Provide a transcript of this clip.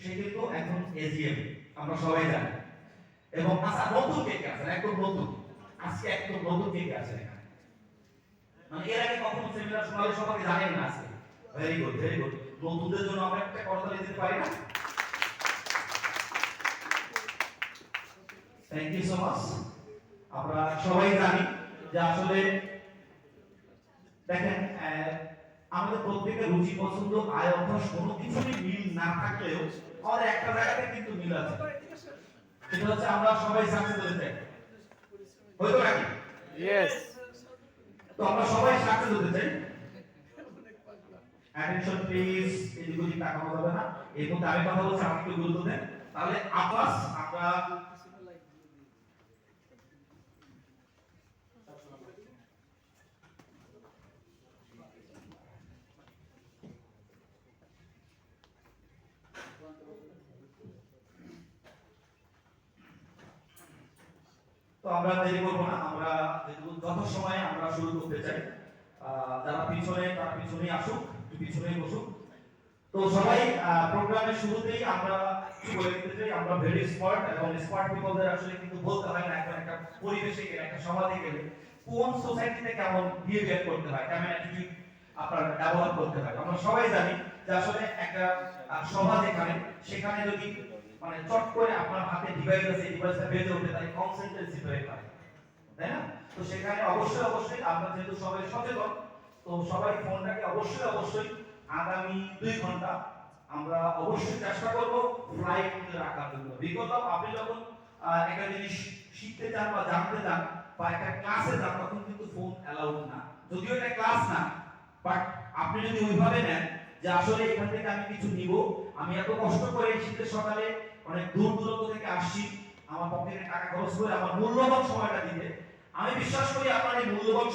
সে কিন্তু এখন এজিএম আমরা সবাই জানি। এবং আচ্ছা নতুন কে কে আছেন একদম নতুন। আজকে একদম নতুন কে কে আছেন মানে এর আগে কখনো সেমিনার শোনালে সবাই জানেন না আজকে। ভেরি গুড ভেরি গুড নতুনদের জন্য আমরা একটা করতালি দিতে পারি না? থ্যাংক ইউ সো মাচ আমরা সবাই জানি যে আসলে, দেখেন আমাদের প্রত্যেকের রুচি পছন্দ আয় অভ্যাস কোনো কিছুরই মিল না থাকলেও আমাদের একটা জায়গাতে কিন্তু মিল আছে। সেটা হচ্ছে আমরা সবাই সাকসেস হতে চাই হয়তো নাকি? Yes. তো আমরা সবাই সাকসেস হতে চাই অ্যাটেনশন প্লিজ এদিক ওদিক তাকানো যাবে না। এই মধ্যে আমি কথা বলছি আমাকে গুরুত্ব দেন। তাহলে আপাস আমরা তো আমরা দেরি করব না, আমরা যত সময় আমরা শুরু করতে চাই যারা পিছনে, তারা পিছনেই আসুক পিছনেই বসুক। তো সবাই প্রোগ্রামের শুরুতেই আমরা বলে দিতে চাই, আমরা ভেরি স্মার্ট এবং স্মার্ট পিপলদের আসলে কিন্তু বলতে হয় না এখন একটা পরিবেশে গেলে, একটা সমাজে গেলে, কোন সোসাইটিতে কেমন বিহেভিয়ার করতে হয়, কেমন অ্যাটিটিউড আপনার ডেভেলপ করতে হয়। আমরা সবাই জানি আসলে একটা সমাজ এখানে, সেখানে যদি মানে চট করে আপনার হাতে ডিভাইস আছে ডিভাইসটা বেজে ওঠে তাহলে কনসেন্ট্রেন্সি ব্রেক হয় তাই না? তো সেখানে অবশ্যই অবশ্যই আমরা যেহেতু সবাই সচেতন, তো সবাই ফোনটাকে অবশ্যই অবশ্যই আগামী দুই ঘণ্টা আমরা অবশ্যই চেষ্টা করব ফ্লাইট রাখার জন্য। বিগত আপনি যখন একটা জিনিস শিখতে চান বা জানতে চান বা একটা ক্লাসে যান, তখন কিন্তু ফোন অ্যালাউড না। যদিও এটা ক্লাস না বাট আপনি যদি ওইভাবে নেন যে আসলে এখান থেকে আমি কিছু নিব। আমি এত কষ্ট করে শীতের সকালে অনেক দূর দূরত্ব থেকে আসছি। আমার পকেটে টাকা খরচ করে আমার মূল্যবান সময়টা দিতে। আমি বিশ্বাস করি আপনার এই মূল্যবান